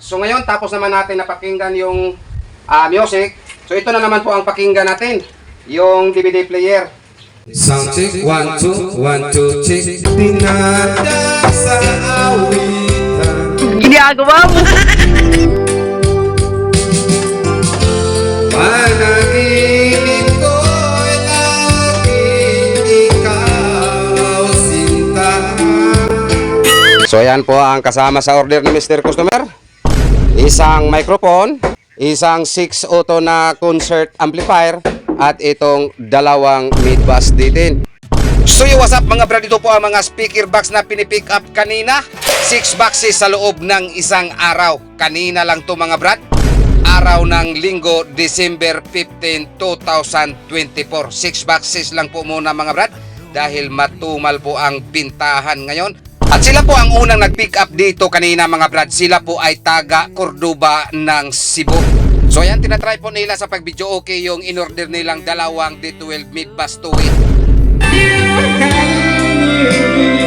So ngayon, tapos naman natin napakinggan yung ah, music. So ito na naman po ang pakinggan natin. Yung DVD player. Sound check, one, two, one, two, check. Dinada sa awitan. Ginagawa mo. Panaginip ko'y laging ikaw sinta. So ayan po ang kasama sa order ni Mr. Customer. Isang microphone, isang 6 auto na concert amplifier, at itong dalawang mid-bass D10. So yo, what's up mga brad? Ito po ang mga speaker box na pinipick up kanina. 6 boxes sa loob ng isang araw. Kanina lang to mga brad. Araw ng linggo, December 15, 2024. 6 boxes lang po muna mga brad dahil matumal po ang bintahan ngayon. At sila po ang unang nag-pick up dito kanina mga brad. Sila po ay taga Cordoba ng Cebu. So yan, tinatry po nila sa pag-video okay yung in-order nilang dalawang D12 mid-bass tuwi. At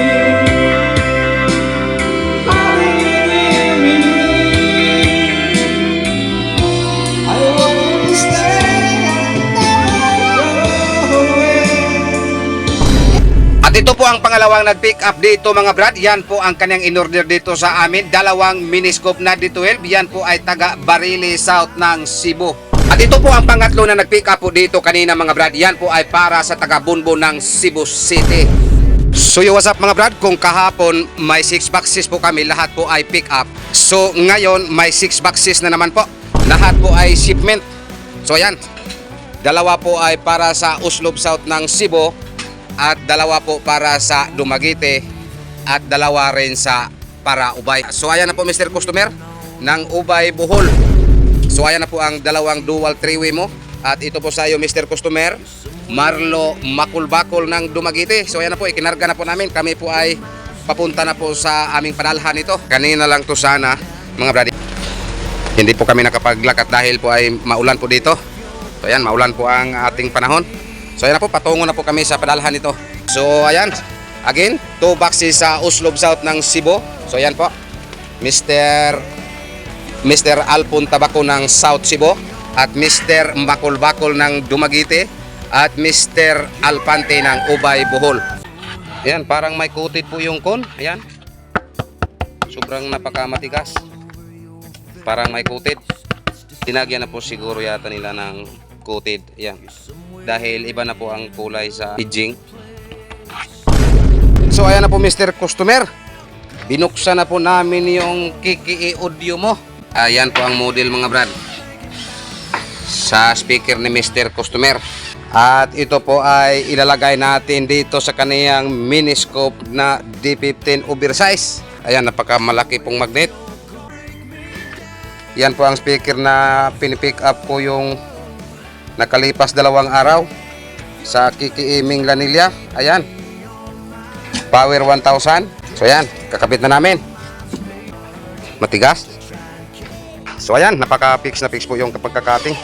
po ang pangalawang nag-pick up dito mga brad. Yan po ang kanyang in-order dito sa amin. Dalawang miniscope na D12. Yan po ay taga Barili South ng Cebu. At ito po ang pangatlo na nag-pick up po dito kanina mga brad. Yan po ay para sa taga Bunbo ng Cebu City. So yo, what's up mga brad? Kung kahapon may 6 boxes po kami, lahat po ay pick up. So ngayon may 6 boxes na naman po. Lahat po ay shipment. So yan, dalawa po ay para sa Uslob South ng Cebu at dalawa po para sa Dumaguete at dalawa rin sa para Ubay. So ayan na po Mr. Customer ng Ubay Bohol. So ayan na po ang dalawang dual three-way mo at ito po sa iyo Mr. Customer Marlo Makulbakol ng Dumaguete. So ayan na po ikinarga na po namin. Kami po ay papunta na po sa aming padalhan ito. Kanina lang to sana mga brady. Hindi po kami nakapaglakad dahil po ay maulan po dito. So ayan, maulan po ang ating panahon. So ayan na po, patungo na po kami sa padalhan nito. So ayan, again, two boxes sa Uslob South ng Cebu. So ayan po, Mr. Mr. Alpon Tabaco ng South Cebu at Mr. Bakol Bakol ng Dumaguete at Mr. Alpante ng Ubay Bohol. Ayan, parang may coated po yung kon. Ayan. Sobrang napakamatigas. Parang may coated. Tinagyan na po siguro yata nila ng coated. Ayan. Dahil iba na po ang kulay sa edging. So ayan na po Mr. Customer. Binuksan na po namin yung Kiki audio mo. Ayan po ang model mga brad. Sa speaker ni Mr. Customer. At ito po ay ilalagay natin dito sa kaniyang miniscope na D15 oversize. Ayan, napakamalaki pong magnet. Yan po ang speaker na pinipick up ko yung nakalipas dalawang araw sa Kiki Iming Lanilla. Ayan. Power 1000. So ayan, kakabit na namin. Matigas. So ayan, napaka-fix na fix po yung pagkakating.